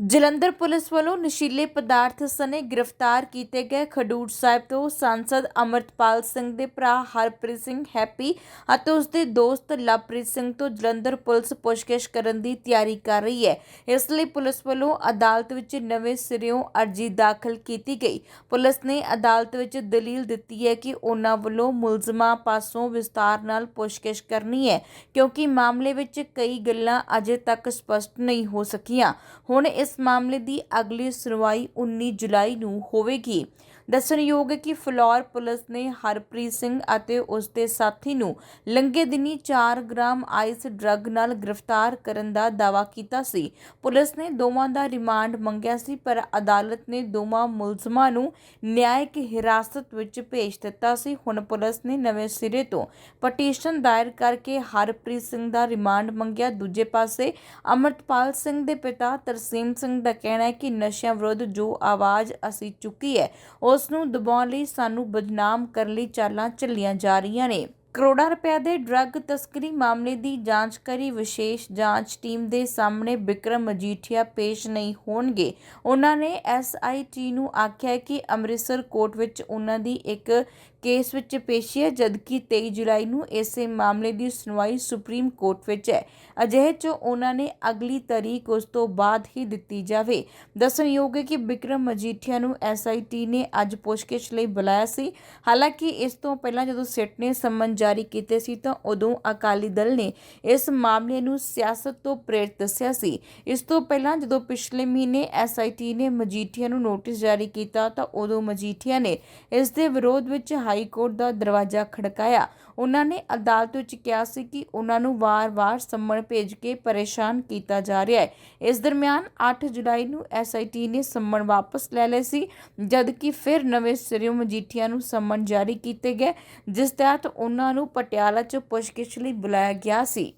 Jalandhar police ਵੱਲੋਂ ਨਸ਼ੀਲੇ ਪਦਾਰਥ ਸਣੇ ਗ੍ਰਿਫਤਾਰ ਕੀਤੇ ਗਏ ਖਡੂਰ ਸਾਹਿਬ ਤੋਂ ਸੰਸਦ ਅਮਰਤਪਾਲ ਸਿੰਘ ਦੇ ਭਰਾ ਹਰਪ੍ਰੀਤ ਸਿੰਘ ਹੈਪੀ ਅਤੇ ਉਸ ਦੇ ਦੋਸਤ ਲਵਪ੍ਰੀਤ ਸਿੰਘ ਤੋਂ ਜਲੰਧਰ ਪੁਲਿਸ ਪੁੱਛਗਿੱਛ ਕਰਨ ਦੀ ਤਿਆਰੀ ਕਰ ਰਹੀ ਹੈ। ਇਸ ਲਈ ਪੁਲਿਸ ਵੱਲੋਂ ਅਦਾਲਤ ਵਿੱਚ ਨਵੇਂ ਸਿਰਿਓਂ ਅਰਜ਼ੀ ਦਾਖਲ ਕੀਤੀ ਗਈ। ਪੁਲਿਸ ਨੇ ਅਦਾਲਤ ਵਿੱਚ ਦਲੀਲ ਦਿੱਤੀ ਹੈ ਕਿ ਉਹਨਾਂ ਵੱਲੋਂ ਮੁਲਜ਼ਮਾਂ ਪਾਸੋਂ ਵਿਸਤਾਰ ਨਾਲ ਪੁੱਛਗਿੱਛ ਕਰਨੀ ਹੈ, ਕਿਉਂਕਿ ਮਾਮਲੇ ਵਿੱਚ ਕਈ ਗੱਲਾਂ ਅਜੇ ਤੱਕ ਸਪਸ਼ਟ ਨਹੀਂ ਹੋ ਸਕੀਆਂ। ਹੁਣ ਇਸ ਇਸ ਮਾਮਲੇ ਦੀ ਅਗਲੀ ਸੁਣਵਾਈ 19 ਜੁਲਾਈ ਨੂੰ ਹੋਵੇਗੀ। ਦੱਸਣਯੋਗ ਹੈ ਕਿ ਫਲੋਰ ਪੁਲਿਸ ਨੇ ਹਰਪ੍ਰੀਤ ਸਿੰਘ ਅਤੇ ਉਸ ਦੇ ਸਾਥੀ ਨੂੰ ਲੰਗੇ ਦਿਨੀ 4 ਗ੍ਰਾਮ ਆਈਸ ਡਰੱਗ ਨਾਲ ਗ੍ਰਿਫਤਾਰ ਕਰਨ ਦਾ ਦਾਅਵਾ ਕੀਤਾ ਸੀ। ਪੁਲਿਸ ਨੇ ਦੋਵਾਂ ਦਾ ਰਿਮਾਂਡ ਮੰਗਿਆ ਸੀ, ਪਰ ਅਦਾਲਤ ਨੇ ਦੋਵਾਂ ਮੁਲਜ਼ਮਾਂ ਨੂੰ ਨਿਆਇਕ ਹਿਰਾਸਤ ਵਿੱਚ ਭੇਜ ਦਿੱਤਾ ਸੀ। ਹੁਣ ਪੁਲਿਸ ਨੇ ਨਵੇਂ ਸਿਰੇ ਤੋਂ ਪਟੀਸ਼ਨ ਦਾਇਰ ਕਰਕੇ ਹਰਪ੍ਰੀਤ ਸਿੰਘ ਦਾ ਰਿਮਾਂਡ ਮੰਗਿਆ। ਦੂਜੇ ਪਾਸੇ ਅਮਰਤਪਾਲ ਸਿੰਘ ਦੇ ਪਿਤਾ ਤਰਸੀਮ ਸਿੰਘ ਦਾ ਕਹਿਣਾ ਹੈ ਕਿ ਨਸ਼ਿਆਂ ਵਿਰੁੱਧ ਜੋ ਆਵਾਜ਼ ਅਸੀਂ ਚੁੱਕੀ ਹੈ ਉਸ ਉਸ ਨੂੰ ਦਬਾਉਣ ਲਈ ਸਾਨੂੰ ਬਦਨਾਮ ਕਰਨ ਲਈ ਚਾਲਾਂ ਚੱਲੀਆਂ ਜਾ ਰਹੀਆਂ ਨੇ। ਕਰੋੜਾਂ ਰੁਪਏ ਦੇ ਡਰੱਗ ਤਸਕਰੀ ਮਾਮਲੇ ਦੀ ਜਾਂਚ ਕਰੀ। ਵਿਸ਼ੇਸ਼ ਜਾਂਚ ਟੀਮ ਦੇ ਸਾਹਮਣੇ ਵਿਕਰਮ ਮਜੀਠੀਆ ਪੇਸ਼ ਨਹੀਂ ਹੋਣਗੇ। ਉਹਨਾਂ ਨੇ ਐਸਆਈਟੀ ਨੂੰ ਆਖਿਆ ਕਿ ਅੰਮ੍ਰਿਤਸਰ ਕੋਰਟ ਵਿੱਚ ਉਹਨਾਂ ਦੀ ਇੱਕ ਕੇਸ ਵਿੱਚ ਪੇਸ਼ੀ ਹੈ, ਜਦਕਿ 23 ਜੁਲਾਈ ਨੂੰ ਇਸੇ ਮਾਮਲੇ ਦੀ ਸੁਣਵਾਈ ਸੁਪਰੀਮ ਕੋਰਟ ਵਿੱਚ ਹੈ। ਅਜਿਹੇ 'ਚ ਉਹਨਾਂ ਨੇ ਅਗਲੀ ਤਾਰੀਖ ਉਸ ਤੋਂ ਬਾਅਦ ਹੀ ਦਿੱਤੀ ਜਾਵੇ। ਦੱਸਣਯੋਗ ਹੈ ਕਿ ਵਿਕਰਮ ਮਜੀਠੀਆ ਨੂੰ ਐਸਆਈਟੀ ਨੇ ਅੱਜ ਪੁੱਛਗਿੱਛ ਲਈ ਬੁਲਾਇਆ ਸੀ। ਹਾਲਾਂਕਿ ਇਸ ਤੋਂ ਪਹਿਲਾਂ ਜਦੋਂ ਸਿੱਟ ਨੇ ਸੰਮਨ ਜਾਰੀ ਕੀਤੇ ਸੀ ਤਾਂ ਉਦੋਂ ਅਕਾਲੀ ਦਲ ਨੇ ਇਸ ਮਾਮਲੇ ਨੂੰ ਸਿਆਸਤ ਤੋਂ ਪ੍ਰੇਰਿਤ ਦੱਸਿਆ ਸੀ। ਇਸ ਤੋਂ ਪਹਿਲਾਂ ਜਦੋਂ ਪਿਛਲੇ ਮਹੀਨੇ ਐਸਆਈਟੀ ਨੇ ਮਜੀਠੀਆ ਨੂੰ ਨੋਟਿਸ ਜਾਰੀ ਕੀਤਾ ਤਾਂ ਉਦੋਂ ਮਜੀਠੀਆ ਨੇ ਇਸ ਦੇ ਵਿਰੋਧ ਵਿੱਚ ਹਾਈ ਕੋਰਟ ਦਾ ਦਰਵਾਜ਼ਾ ਖੜਕਾਇਆ। ਉਹਨਾਂ ਨੇ ਅਦਾਲਤ ਵਿੱਚ ਕਿਹਾ ਸੀ ਕਿ ਉਹਨਾਂ ਨੂੰ ਵਾਰ-ਵਾਰ ਸੰਮਣ ਭੇਜ ਕੇ ਪਰੇਸ਼ਾਨ ਕੀਤਾ ਜਾ ਰਿਹਾ ਹੈ। ਇਸ ਦਰਮਿਆਨ 8 ਜੁਲਾਈ ਨੂੰ ਐਸਆਈਟੀ ਨੇ ਸੰਮਣ ਵਾਪਸ ਲੈ ਲਏ ਸੀ, ਜਦਕਿ ਫਿਰ ਨਵੇਂ ਸਿਰਿਓਂ ਮਜੀਠੀਆ ਨੂੰ ਸੰਮਣ ਜਾਰੀ ਕੀਤੇ ਗਏ, ਜਿਸ ਤਹਿਤ ਉਹਨਾਂ ਨੂੰ ਪਟਿਆਲਾ 'ਚ ਪੁੱਛਗਿੱਛ ਲਈ ਬੁਲਾਇਆ ਗਿਆ ਸੀ।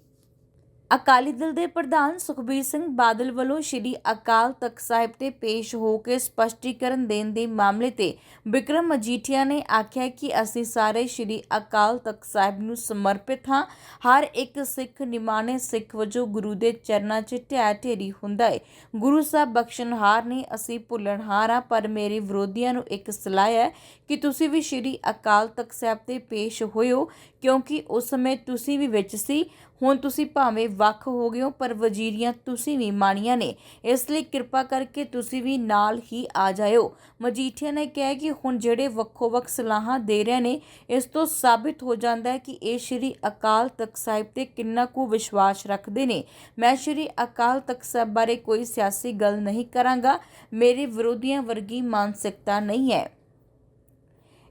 ਅਕਾਲੀ ਦਲ ਦੇ ਪ੍ਰਧਾਨ ਸੁਖਬੀਰ ਸਿੰਘ ਬਾਦਲ ਵੱਲੋਂ ਸ਼੍ਰੀ ਅਕਾਲ ਤਖਤ ਸਾਹਿਬ ਤੇ ਪੇਸ਼ ਹੋ ਕੇ ਸਪਸ਼ਟੀਕਰਨ ਦੇਣ ਦੇ ਮਾਮਲੇ ਤੇ ਵਿਕਰਮ ਮਜੀਠੀਆ ਨੇ ਆਖਿਆ ਕਿ ਅਸੀਂ ਸਾਰੇ ਸ਼੍ਰੀ ਅਕਾਲ ਤਖਤ ਸਾਹਿਬ ਨੂੰ ਸਮਰਪਿਤ ਹਾਂ। ਹਰ ਇੱਕ ਸਿੱਖ ਨਿਮਾਣੇ ਸਿੱਖ ਵਜੋਂ ਗੁਰੂ ਦੇ ਚਰਨਾਂ 'ਚ ਢਹਿ ਢੇਰੀ ਹੁੰਦਾ ਏ। ਗੁਰੂ ਸਾਹਿਬ ਬਖਸ਼ਣਹਾਰ ਨੇ, ਅਸੀਂ ਭੁੱਲਣਹਾਰ ਹਾਂ, ਪਰ ਮੇਰੇ ਵਿਰੋਧੀਆਂ ਨੂੰ ਇੱਕ ਸਲਾਹ ਹੈ ਕਿ ਤੁਸੀਂ ਵੀ ਸ਼੍ਰੀ ਅਕਾਲ ਤਖਤ ਸਾਹਿਬ ਤੇ ਪੇਸ਼ ਹੋਇਓ, ਕਿਉਂਕਿ ਉਸ ਸਮੇਂ ਤੁਸੀਂ ਵੀ ਵਿੱਚ ਸੀ। ਹੁਣ ਤੁਸੀਂ ਭਾਵੇਂ ਵੱਖ ਹੋ ਗਏ ਹੋ, ਪਰ ਵਜ਼ੀਰੀਆਂ ਤੁਸੀਂ ਵੀ ਮਾਣੀਆਂ ਨੇ। ਇਸ ਲਈ ਕਿਰਪਾ ਕਰਕੇ ਤੁਸੀਂ ਵੀ ਨਾਲ ਹੀ ਆ ਜਾਇਓ। ਮਜੀਠੀਆ ਨੇ ਕਿਹਾ ਕਿ ਹੁਣ ਜਿਹੜੇ ਵੱਖੋ ਵੱਖ ਸਲਾਹਾਂ ਦੇ ਰਹੇ ਨੇ, ਇਸ ਤੋਂ ਸਾਬਿਤ ਹੋ ਜਾਂਦਾ ਹੈ ਕਿ ਇਹ ਸ਼੍ਰੀ ਅਕਾਲ ਤਖਤ ਸਾਹਿਬ ਤੇ ਕਿੰਨਾ ਕੁ ਵਿਸ਼ਵਾਸ ਰੱਖਦੇ ਨੇ। ਮੈਂ ਸ਼੍ਰੀ ਅਕਾਲ ਤਖਤ ਸਾਹਿਬ ਬਾਰੇ ਕੋਈ ਸਿਆਸੀ ਗੱਲ ਨਹੀਂ ਕਰਾਂਗਾ। ਮੇਰੇ ਵਿਰੋਧੀਆਂ ਵਰਗੀ ਮਾਨਸਿਕਤਾ ਨਹੀਂ ਹੈ।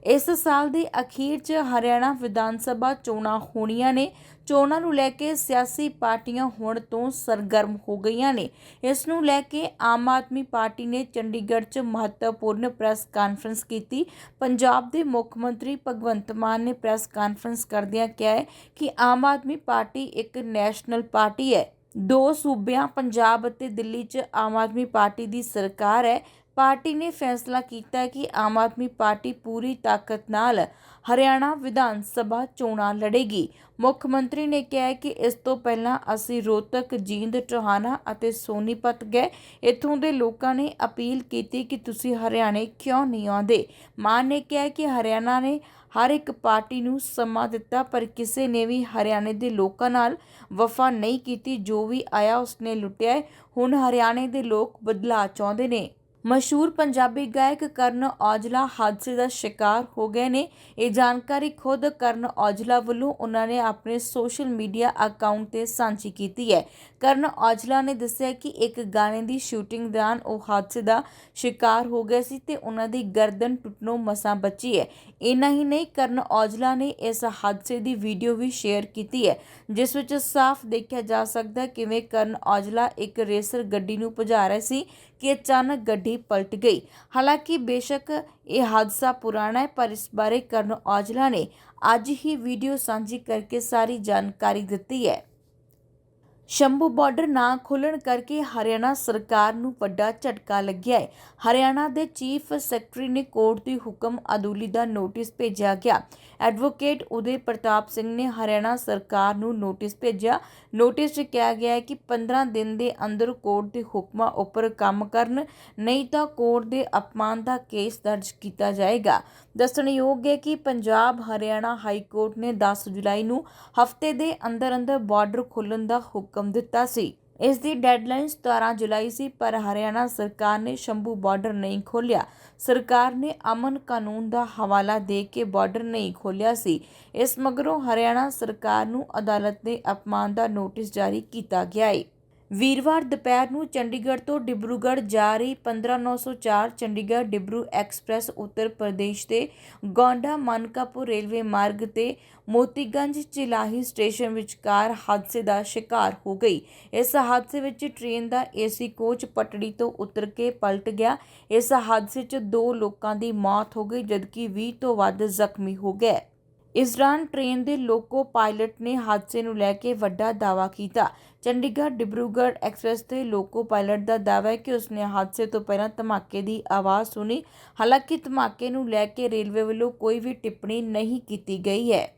ਇਸ ਸਾਲ ਦੇ ਅਖੀਰ 'ਚ ਹਰਿਆਣਾ ਵਿਧਾਨ ਸਭਾ ਚੋਣਾਂ ਹੋਣੀਆਂ ਨੇ। ਚੋਣਾਂ ਨੂੰ ਲੈ ਕੇ ਸਿਆਸੀ ਪਾਰਟੀਆਂ ਹੁਣ ਤੋਂ ਸਰਗਰਮ ਹੋ ਗਈਆਂ ਨੇ। ਇਸ ਨੂੰ ਲੈ ਕੇ ਆਮ ਆਦਮੀ ਪਾਰਟੀ ਨੇ ਚੰਡੀਗੜ੍ਹ 'ਚ ਮਹੱਤਵਪੂਰਨ ਪ੍ਰੈਸ ਕਾਨਫਰੰਸ ਕੀਤੀ। ਪੰਜਾਬ ਦੇ ਮੁੱਖ ਮੰਤਰੀ ਭਗਵੰਤ ਮਾਨ ਨੇ ਪ੍ਰੈਸ ਕਾਨਫਰੰਸ ਕਰਦਿਆਂ ਕਿਹਾ ਹੈ ਕਿ ਆਮ ਆਦਮੀ ਪਾਰਟੀ ਇੱਕ ਨੈਸ਼ਨਲ ਪਾਰਟੀ ਹੈ। ਦੋ ਸੂਬਿਆਂ, ਪੰਜਾਬ ਅਤੇ ਦਿੱਲੀ 'ਚ ਆਮ ਆਦਮੀ ਪਾਰਟੀ ਦੀ ਸਰਕਾਰ ਹੈ। ਪਾਰਟੀ ਨੇ ਫੈਸਲਾ ਕੀਤਾ ਕਿ ਆਮ ਆਦਮੀ ਪਾਰਟੀ ਪੂਰੀ ਤਾਕਤ ਨਾਲ ਹਰਿਆਣਾ ਵਿਧਾਨ ਸਭਾ ਚੋਣਾਂ ਲੜੇਗੀ। ਮੁੱਖ ਮੰਤਰੀ ਨੇ ਕਿਹਾ ਕਿ ਇਸ ਤੋਂ ਪਹਿਲਾਂ ਅਸੀਂ ਰੋਹਤਕ, ਜੀਂਦ, ਟੋਹਾਣਾ ਅਤੇ ਸੋਨੀਪਤ ਗਏ। ਇੱਥੋਂ ਦੇ ਲੋਕਾਂ ਨੇ ਅਪੀਲ ਕੀਤੀ ਕਿ ਤੁਸੀਂ ਹਰਿਆਣੇ ਕਿਉਂ ਨਹੀਂ ਆਉਂਦੇ? ਮਾਨ ਨੇ ਕਿਹਾ ਕਿ ਹਰਿਆਣਾ ਨੇ ਹਰ ਇੱਕ ਪਾਰਟੀ ਨੂੰ ਸਮਾਂ ਦਿੱਤਾ, ਪਰ ਕਿਸੇ ਨੇ ਵੀ ਹਰਿਆਣੇ ਦੇ ਲੋਕਾਂ ਨਾਲ ਵਫਾ ਨਹੀਂ ਕੀਤੀ। ਜੋ ਵੀ ਆਇਆ, ਉਸਨੇ ਲੁੱਟਿਆ ਹੁਣ ਹਰਿਆਣੇ ਦੇ ਲੋਕ ਬਦਲਾਅ ਚਾਹੁੰਦੇ ਨੇ। ਮਸ਼ਹੂਰ ਪੰਜਾਬੀ ਗਾਇਕ ਕਰਨ ਔਜਲਾ ਹਾਦਸੇ ਦਾ ਸ਼ਿਕਾਰ ਹੋ ਗਏ ਨੇ। ਇਹ ਜਾਣਕਾਰੀ ਖੁਦ ਕਰਨ ਔਜਲਾ ਵੱਲੋਂ ਉਹਨਾਂ ਨੇ ਆਪਣੇ ਸੋਸ਼ਲ ਮੀਡੀਆ ਅਕਾਊਂਟ ਤੇ ਸਾਂਝੀ ਕੀਤੀ ਹੈ। ਕਰਨ ਔਜਲਾ ਨੇ ਦੱਸਿਆ ਕਿ ਇੱਕ ਗਾਣੇ ਦੀ ਸ਼ੂਟਿੰਗ ਦੌਰਾਨ ਉਹ ਹਾਦਸੇ ਦਾ ਸ਼ਿਕਾਰ ਹੋ ਗਏ ਸੀ ਤੇ ਉਹਨਾਂ ਦੀ ਗਰਦਨ ਟੁੱਟਣੋਂ ਮਸਾਂ ਬਚੀ ਹੈ। ਇੰਨਾ ਹੀ ਨਹੀਂ, ਕਰਨ ਔਜਲਾ ਨੇ ਇਸ ਹਾਦਸੇ ਦੀ ਵੀਡੀਓ ਵੀ ਸ਼ੇਅਰ ਕੀਤੀ ਹੈ, ਜਿਸ ਵਿੱਚ ਸਾਫ਼ ਦੇਖਿਆ ਜਾ ਸਕਦਾ ਹੈ ਕਿਵੇਂ ਕਰਨ ਔਜਲਾ ਇੱਕ ਰੇਸਰ ਗੱਡੀ ਨੂੰ ਭਜਾ ਰਿਹਾ ਸੀ। ਕਿ ਅਚਾਨਕ ਗੱਡੀ ਪਲਟ ਗਈ। ਹਾਲਾਂਕਿ ਬੇਸ਼ੱਕ ਇਹ ਹਾਦਸਾ ਪੁਰਾਣਾ ਹੈ, ਪਰ ਇਸ ਬਾਰੇ ਕਰਨ ਔਜਲਾ ਨੇ ਅੱਜ ਹੀ ਵੀਡੀਓ ਸਾਂਝੀ ਕਰਕੇ ਸਾਰੀ ਜਾਣਕਾਰੀ ਦਿੱਤੀ ਹੈ। ਸ਼ੰਭੂ ਬਾਰਡਰ ਨਾ ਖੁੱਲਣ ਕਰਕੇ ਹਰਿਆਣਾ ਸਰਕਾਰ ਨੂੰ ਵੱਡਾ ਝਟਕਾ ਲੱਗਿਆ ਹੈ। ਹਰਿਆਣਾ ਦੇ ਚੀਫ ਸੈਕਟਰੀ ਨੇ ਕੋਰਟ ਦੀ ਹੁਕਮ ਅਦੂਲੀ ਦਾ ਨੋਟਿਸ ਭੇਜਿਆ ਗਿਆ। ਐਡਵੋਕੇਟ ਉਦੇ ਪ੍ਰਤਾਪ ਸਿੰਘ ਨੇ ਹਰਿਆਣਾ ਸਰਕਾਰ ਨੂੰ ਨੋਟਿਸ ਭੇਜਿਆ। ਨੋਟਿਸ 'ਚ ਕਿਹਾ ਗਿਆ ਹੈ ਕਿ 15 ਦਿਨ ਦੇ ਅੰਦਰ ਕੋਰਟ ਦੇ ਹੁਕਮਾਂ ਉੱਪਰ ਕੰਮ ਕਰਨ, ਨਹੀਂ ਤਾਂ ਕੋਰਟ ਦੇ ਅਪਮਾਨ ਦਾ ਕੇਸ ਦਰਜ ਕੀਤਾ ਜਾਏਗਾ। ਦੱਸਣਯੋਗ ਹੈ ਕਿ ਪੰਜਾਬ ਹਰਿਆਣਾ ਹਾਈ ਕੋਰਟ ਨੇ 10 ਜੁਲਾਈ ਨੂੰ ਹਫ਼ਤੇ ਦੇ ਅੰਦਰ ਅੰਦਰ ਬਾਰਡਰ ਖੋਲ੍ਹਣ ਦਾ ਹੁਕਮ ਦਿੱਤਾ ਸੀ। ਇਸ ਦੀ ਡੈਡਲਾਈਨ 17 ਜੁਲਾਈ ਸੀ, ਪਰ ਹਰਿਆਣਾ ਸਰਕਾਰ ਨੇ ਸ਼ੰਭੂ ਬਾਰਡਰ ਨਹੀਂ ਖੋਲ੍ਹਿਆ। ਸਰਕਾਰ ਨੇ ਅਮਨ ਕਾਨੂੰਨ ਦਾ ਹਵਾਲਾ ਦੇ ਕੇ ਬਾਰਡਰ ਨਹੀਂ ਖੋਲ੍ਹਿਆ ਸੀ। ਇਸ ਮਗਰੋਂ ਹਰਿਆਣਾ ਸਰਕਾਰ ਨੂੰ ਅਦਾਲਤ ਨੇ ਅਪਮਾਨ ਦਾ ਨੋਟਿਸ ਜਾਰੀ ਕੀਤਾ ਗਿਆ ਹੈ ਵੀਰਵਾਰ ਦੁਪਹਿਰ ਨੂੰ ਚੰਡੀਗੜ੍ਹ ਤੋਂ ਡਿਬਰੂਗੜ੍ਹ ਜਾ ਰਹੀ 15904 ਚੰਡੀਗੜ੍ਹ ਡਿਬਰੂ ਐਕਸਪ੍ਰੈਸ ਉੱਤਰ ਪ੍ਰਦੇਸ਼ ਦੇ ਗੋਂਡਾ ਮਨਕਾਪੁਰ ਰੇਲਵੇ ਮਾਰਗ ਤੇ ਮੋਤੀਗੰਜ ਚਿਲਾਹੀ ਸਟੇਸ਼ਨ ਵਿਚਕਾਰ ਹਾਦਸੇ ਦਾ ਸ਼ਿਕਾਰ ਹੋ ਗਈ। ਇਸ ਹਾਦਸੇ ਵਿੱਚ ਟ੍ਰੇਨ ਦਾ ਏਸੀ ਕੋਚ ਪਟੜੀ ਤੋਂ ਉਤਰ ਕੇ ਪਲਟ ਗਿਆ। ਇਸ ਹਾਦਸੇ 'ਚ ਦੋ ਲੋਕਾਂ ਦੀ ਮੌਤ ਹੋ ਗਈ, ਜਦਕਿ 20 ਤੋਂ ਵੱਧ ਜ਼ਖਮੀ ਹੋ ਗਏ। ਇਸ ਦੌਰਾਨ ਟ੍ਰੇਨ ਦੇ ਲੋਕੋ ਪਾਇਲਟ ਨੇ ਹਾਦਸੇ ਨੂੰ ਲੈ ਕੇ ਵੱਡਾ ਦਾਅਵਾ ਕੀਤਾ। ਚੰਡੀਗੜ੍ਹ, ਡਿਬਰੂਗੜ੍ਹ ਐਕਸਪ੍ਰੈਸ ਦੇ ਲੋਕੋ ਪਾਇਲਟ ਦਾ ਦਾਅਵਾ ਹੈ ਕਿ ਉਸਨੇ ਹਾਦਸੇ ਤੋਂ ਪਹਿਲਾਂ ਧਮਾਕੇ ਦੀ ਆਵਾਜ਼ ਸੁਣੀ। ਹਾਲਾਂਕਿ ਧਮਾਕੇ ਨੂੰ ਲੈ ਕੇ ਰੇਲਵੇ ਵੱਲੋਂ ਕੋਈ ਵੀ ਟਿੱਪਣੀ ਨਹੀਂ ਕੀਤੀ ਗਈ ਹੈ।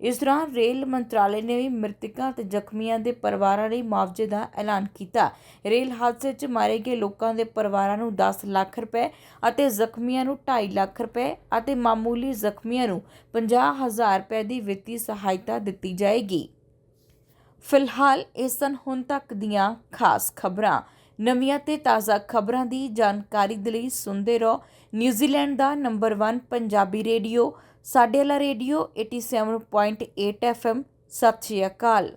ਇਸ ਦੌਰਾਨ ਰੇਲ ਮੰਤਰਾਲੇ ਨੇ ਵੀ ਮ੍ਰਿਤਕਾਂ ਤੇ ਜ਼ਖਮੀਆਂ ਦੇ ਪਰਿਵਾਰਾਂ ਲਈ ਮੁਆਵਜ਼ੇ ਦਾ ਐਲਾਨ ਕੀਤਾ। ਰੇਲ ਹਾਦਸੇ 'ਚ ਮਾਰੇ ਗਏ ਲੋਕਾਂ ਦੇ ਪਰਿਵਾਰਾਂ ਨੂੰ 10 ਲੱਖ ਰੁਪਏ ਅਤੇ ਜ਼ਖਮੀਆਂ ਨੂੰ 2.5 ਲੱਖ ਰੁਪਏ ਅਤੇ ਮਾਮੂਲੀ ਜ਼ਖਮੀਆਂ ਨੂੰ 50000 ਰੁਪਏ ਦੀ ਵਿੱਤੀ ਸਹਾਇਤਾ ਦਿੱਤੀ ਜਾਏਗੀ। ਫਿਲਹਾਲ ਇਹ ਸਨ ਹੁਣ ਤੱਕ ਦੀਆਂ ਖਾਸ ਖਬਰਾਂ। ਨਵੀਆਂ ਤੇ ਤਾਜ਼ਾ ਖਬਰਾਂ ਦੀ ਜਾਣਕਾਰੀ ਦੇ ਲਈ ਸੁਣਦੇ ਰਹੋ। ਨਿਊਜ਼ੀਲੈਂਡ ਦਾ ਨੰਬਰ 1 ਪੰਜਾਬੀ ਰੇਡੀਓ ਸਾਡੇ ਵਾਲਾ ਰੇਡੀਓ 87.8 FM ਸਤਿ ਸ਼੍ਰੀ ਅਕਾਲ।